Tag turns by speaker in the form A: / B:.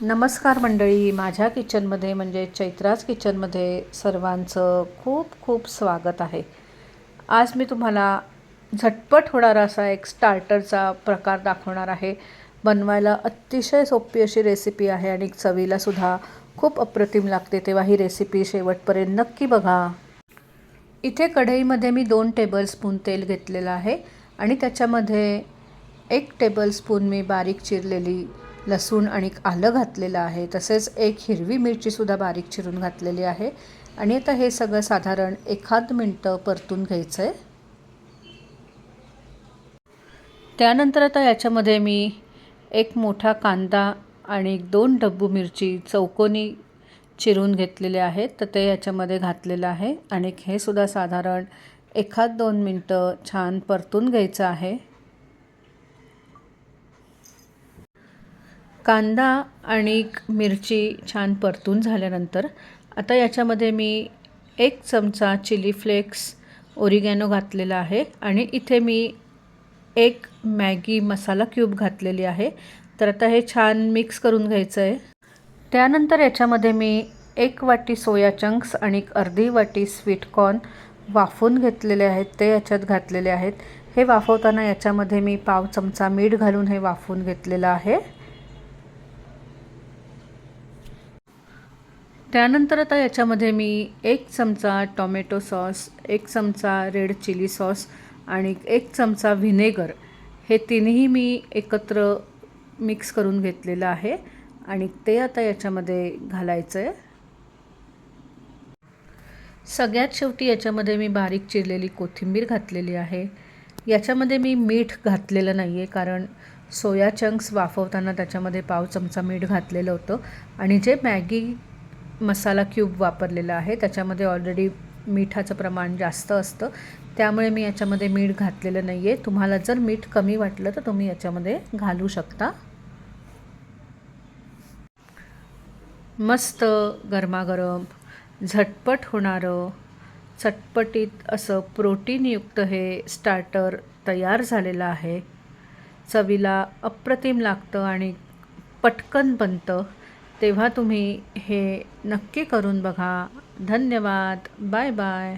A: नमस्कार मंडळी. माझ्या किचनमध्ये म्हणजे चैत्राज किचनमध्ये सर्वांचं खूप खूप स्वागत आहे. आज मी तुम्हाला झटपट होणारा असा एक स्टार्टरचा प्रकार दाखवणार आहे. बनवायला अतिशय सोपी अशी रेसिपी आहे आणि चवीलासुद्धा खूप अप्रतिम लागते तेव्हा ही रेसिपी शेवटपर्यंत नक्की बघा. इथे कढईमध्ये मी दोन टेबलस्पून तेल घेतलेलं आहे आणि त्याच्यामध्ये एक टेबलस्पून मी बारीक चिरलेली लसूण आणि आलं घातलेलं आहे. तसेच एक हिरवी मिरचीसुद्धा बारीक चिरून घातलेली आहे. आणि आता हे सगळं साधारण एखाद मिनटं परतून घ्यायचं आहे त्यानंतर आता याच्यामध्ये मी एक मोठा कांदा आणि दोन डब्बू मिरची चौकोनी चिरून घेतलेले आहेत. तर ते याच्यामध्ये घातलेलं आहे. आणि हे सुद्धा साधारण एखाद दोन मिनटं छान परतून घ्यायचं आहे. कांदा आणि मिरची छान परतून झाल्यानंतर आता याच्यामध्ये मी एक चमचा चिली फ्लेक्स ओरिगॅनो घातलेला आहे आणि इथे मी एक मॅगी मसाला क्यूब घातलेली आहे. तर आता हे छान मिक्स करून घ्यायचं आहे त्यानंतर याच्यामध्ये मी एक वाटी सोया चंक्स आणि अर्धी वाटी स्वीटकॉर्न वाफवून घेतलेले आहेत. ते याच्यात घातलेले आहेत. हे वाफवताना याच्यामध्ये मी पाव चमचा मीठ घालून हे वाफून घेतलेलं आहे. त्यानंतर आता याच्यामध्ये मी एक चमचा टॉमॅटो सॉस एक चमचा रेड चिली सॉस आणि एक चमचा व्हिनेगर हे तिन्ही मी एकत्र मिक्स करून घेतलेलं आहे आणि ते आता याच्यामध्ये घालायचं आहे सगळ्यात शेवटी याच्यामध्ये मी बारीक चिरलेली कोथिंबीर घातलेली आहे. याच्यामध्ये मी मीठ घातलेलं नाही आहे कारण सोया चंक्स वाफवताना त्याच्यामध्ये पाव चमचा मीठ घातलेलं होतं आणि जे मॅगी मसाला क्यूब वापरलेला आहे. त्याच्यामध्ये ऑलरेडी मिठाचं प्रमाण जास्त असतं. त्यामुळे मी याच्यामध्ये मीठ घातलेलं नाही आहे तुम्हाला जर मीठ कमी वाटलं तर तुम्ही याच्यामध्ये घालू शकता. मस्त गरमागरम झटपट होणारं चटपटीत असं प्रोटीनयुक्त हे स्टार्टर तयार झालेलं आहे. चवीला अप्रतिम लागतं आणि पटकन बनतं. तेव्हा तुम्ही हे नक्की करून बघा. धन्यवाद. Bye bye.